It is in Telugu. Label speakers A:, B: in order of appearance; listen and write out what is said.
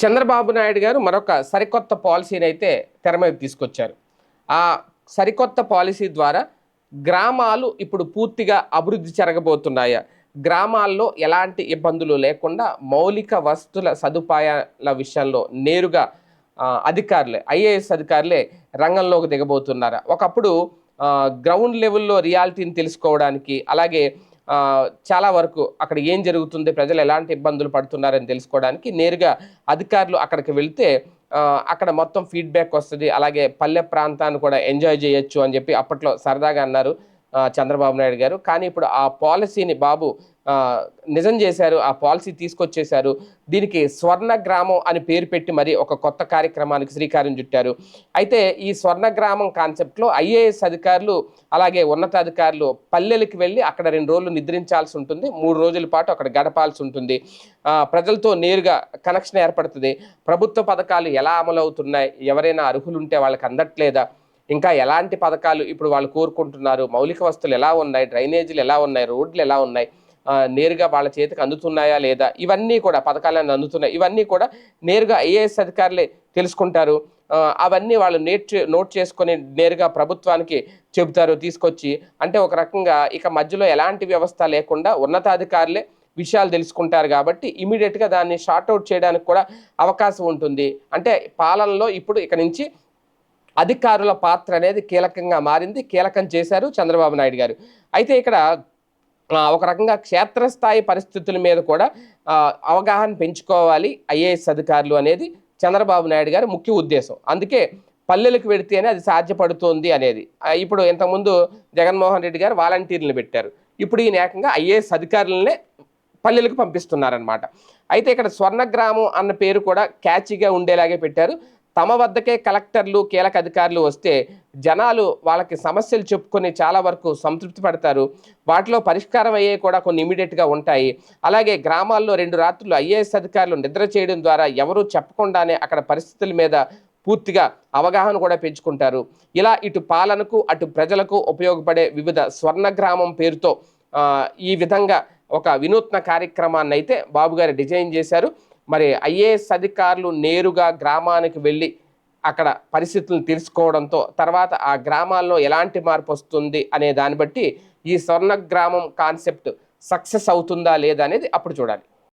A: చంద్రబాబు నాయుడు గారు మరొక సరికొత్త పాలసీని అయితే తెర మీద తీసుకొచ్చారు. ఆ సరికొత్త పాలసీ ద్వారా గ్రామాలు ఇప్పుడు పూర్తిగా అభివృద్ధి జరగబోతున్నాయా. గ్రామాల్లో ఎలాంటి ఇబ్బందులు లేకుండా మౌలిక వస్తుల సదుపాయాల విషయంలో నేరుగా అధికారులే ఐఏఎస్ అధికారులే రంగంలోకి దిగబోతున్నారా. ఒకప్పుడు గ్రౌండ్ లెవెల్లో రియాలిటీని తెలుసుకోవడానికి అలాగే చాలా వరకు అక్కడ ఏం జరుగుతుంది ప్రజలు ఎలాంటి ఇబ్బందులు పడుతున్నారని తెలుసుకోవడానికి నేరుగా అధికారులు అక్కడికి వెళ్తే అక్కడ మొత్తం ఫీడ్బ్యాక్ వస్తుంది. అలాగే పల్లె ప్రాంతాన్ని కూడా ఎంజాయ్ చేయొచ్చు అని చెప్పి అప్పట్లో సరదాగా అన్నారు. చంద్రబాబు నాయుడు గారు. కానీ ఇప్పుడు ఆ పాలసీని బాబు నిజం చేశారు ఆ పాలసీ తీసుకొచ్చేశారు. దీనికి స్వర్ణ గ్రామం అని పేరు పెట్టి మరి ఒక కొత్త కార్యక్రమానికి శ్రీకారం చుట్టారు. అయితే ఈ స్వర్ణ గ్రామం కాన్సెప్ట్లో ఐఏఎస్ అధికారులు అలాగే ఉన్నతాధికారులు పల్లెలకు వెళ్ళి అక్కడ రెండు రోజులు నిద్రించాల్సి ఉంటుంది. మూడు రోజుల పాటు అక్కడ గడపాల్సి ఉంటుంది. ప్రజలతో నేరుగా కనెక్షన్ ఏర్పడుతుంది. ప్రభుత్వ పథకాలు ఎలా అమలు అవుతున్నాయి ఎవరైనా అర్హులుంటే వాళ్ళకి అందట్లేదా? ఇంకా ఎలాంటి పథకాలు ఇప్పుడు వాళ్ళు కోరుకుంటున్నారు? మౌలిక వస్తువులు ఎలా ఉన్నాయి? డ్రైనేజీలు ఎలా ఉన్నాయి? రోడ్లు ఎలా ఉన్నాయి? నేరుగా వాళ్ళ చేతికి అందుతున్నాయా లేదా? ఇవన్నీ కూడా పథకాలను అందుతున్నాయి. ఇవన్నీ కూడా నేరుగా ఐఏఎస్ అధికారులే తెలుసుకుంటారు. అవన్నీ వాళ్ళు నేట్ నోట్ చేసుకొని నేరుగా ప్రభుత్వానికి చెబుతారు తీసుకొచ్చి. అంటే ఒక రకంగా ఇక మధ్యలో ఎలాంటి వ్యవస్థ లేకుండా ఉన్నతాధికారులే విషయాలు తెలుసుకుంటారు కాబట్టి ఇమీడియట్గా దాన్ని షార్ట్అవుట్ చేయడానికి కూడా అవకాశం ఉంటుంది. అంటే పాలనలో ఇప్పుడు ఇక నుంచి అధికారుల పాత్ర అనేది కీలకంగా మారింది. కీలకం చేశారు చంద్రబాబు నాయుడు గారు. అయితే ఇక్కడ ఒక రకంగా క్షేత్రస్థాయి పరిస్థితుల మీద కూడా అవగాహన పెంచుకోవాలి ఐఏఎస్ అధికారులు అనేది చంద్రబాబు నాయుడు గారి ముఖ్య ఉద్దేశం. అందుకే పల్లెలకు వెడితేనే అది సాధ్యపడుతోంది అనేది. ఇప్పుడు ఇంతకుముందు జగన్మోహన్ రెడ్డి గారు వాలంటీర్లను పెట్టారు. ఇప్పుడు ఈయన ఏకంగా ఐఏఎస్ అధికారులనే పల్లెలకు పంపిస్తున్నారనమాట అయితే ఇక్కడ స్వర్ణగ్రామం అన్న పేరు కూడా క్యాచీగా ఉండేలాగే పెట్టారు. తమ వద్దకే కలెక్టర్లు కీలక అధికారులు వస్తే జనాలు వాళ్ళకి సమస్యలు చెప్పుకొని చాలా వరకు సంతృప్తి పడతారు. వాటిలో పరిష్కారం అయ్యే కూడా కొన్ని ఇమీడియట్గా ఉంటాయి. అలాగే గ్రామాల్లో రెండు రాత్రులు ఐఏఎస్ అధికారులు నిద్ర చేయడం ద్వారా ఎవరూ చెప్పకుండానే అక్కడ పరిస్థితుల మీద పూర్తిగా అవగాహన కూడా పెంచుకుంటారు. ఇలా ఇటు పాలనకు అటు ప్రజలకు ఉపయోగపడే వివిధ స్వర్ణ గ్రామం పేరుతో ఈ విధంగా ఒక వినూత్న కార్యక్రమాన్ని అయితే బాబుగారు డిజైన్ చేశారు. మరి ఐఏఎస్ అధికారులు నేరుగా గ్రామానికి వెళ్ళి అక్కడ పరిస్థితులను తెలుసుకోవడంతో తర్వాత ఆ గ్రామాల్లో ఎలాంటి మార్పు వస్తుంది అనే దాన్ని బట్టి ఈ స్వర్ణ గ్రామం కాన్సెప్ట్ సక్సెస్ అవుతుందా లేదా అనేది అప్పుడు చూడాలి.